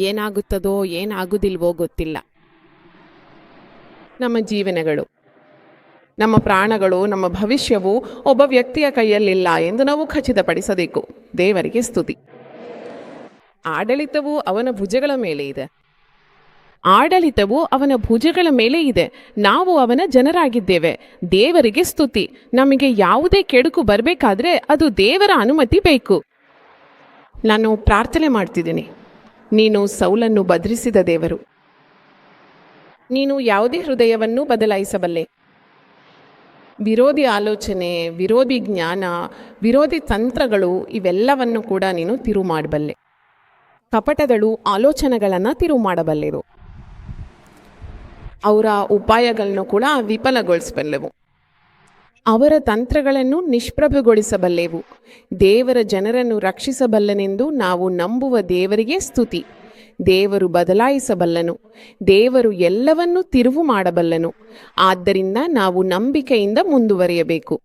ಏನಾಗುತ್ತದೋ, ಏನಾಗುದಿಲ್ವೋ ಗೊತ್ತಿಲ್ಲ. ನಮ್ಮ ಜೀವನಗಳು, ನಮ್ಮ ಪ್ರಾಣಗಳು, ನಮ್ಮ ಭವಿಷ್ಯವು ಒಬ್ಬ ವ್ಯಕ್ತಿಯ ಕೈಯಲ್ಲಿಲ್ಲ ಎಂದು ನಾವು ಖಚಿತಪಡಿಸಬೇಕು. ದೇವರಿಗೆ ಸ್ತುತಿ. ಆಡಳಿತವು ಅವನ ಭುಜಗಳ ಮೇಲೆ ಇದೆ. ಆಡಳಿತವು ಅವನ ಭುಜಗಳ ಮೇಲೆ ಇದೆ. ನಾವು ಅವನ ಜನರಾಗಿದ್ದೇವೆ. ದೇವರಿಗೆ ಸ್ತುತಿ. ನಮಗೆ ಯಾವುದೇ ಕೆಡುಕು ಬರಬೇಕಾದ್ರೆ ಅದು ದೇವರ ಅನುಮತಿ ಬೇಕು. ನಾನು ಪ್ರಾರ್ಥನೆ ಮಾಡ್ತಿದ್ದೀನಿ. ನೀನು ಸೌಲನ್ನು ಬದ್ರಿಸಿದ ದೇವರು. ನೀನು ಯಾವುದೇ ಹೃದಯವನ್ನು ಬದಲಾಯಿಸಬಲ್ಲೆ. ವಿರೋಧಿ ಆಲೋಚನೆ, ವಿರೋಧಿ ಜ್ಞಾನ, ವಿರೋಧಿ ತಂತ್ರಗಳು ಇವೆಲ್ಲವನ್ನು ಕೂಡ ನೀನು ತಿರು ಮಾಡಬಲ್ಲೆ ಕಪಟಗಳು ಆಲೋಚನೆಗಳನ್ನು ತಿರು ಮಾಡಬಲ್ಲೆರು ಅವರ ಉಪಾಯಗಳನ್ನು ಕೂಡ ವಿಫಲಗೊಳಿಸಬಲ್ಲೆವು. ಅವರ ತಂತ್ರಗಳನ್ನು ನಿಷ್ಪ್ರಭಗೊಳಿಸಬಲ್ಲೆವು. ದೇವರ ಜನರನ್ನು ರಕ್ಷಿಸಬಲ್ಲನೆಂದು ನಾವು ನಂಬುವ ದೇವರಿಗೆ ಸ್ತುತಿ. ದೇವರು ಬದಲಾಯಿಸಬಲ್ಲನು. ದೇವರು ಎಲ್ಲವನ್ನೂ ತಿರುವು ಮಾಡಬಲ್ಲನು. ಆದ್ದರಿಂದ ನಾವು ನಂಬಿಕೆಯಿಂದ ಮುಂದುವರಿಯಬೇಕು.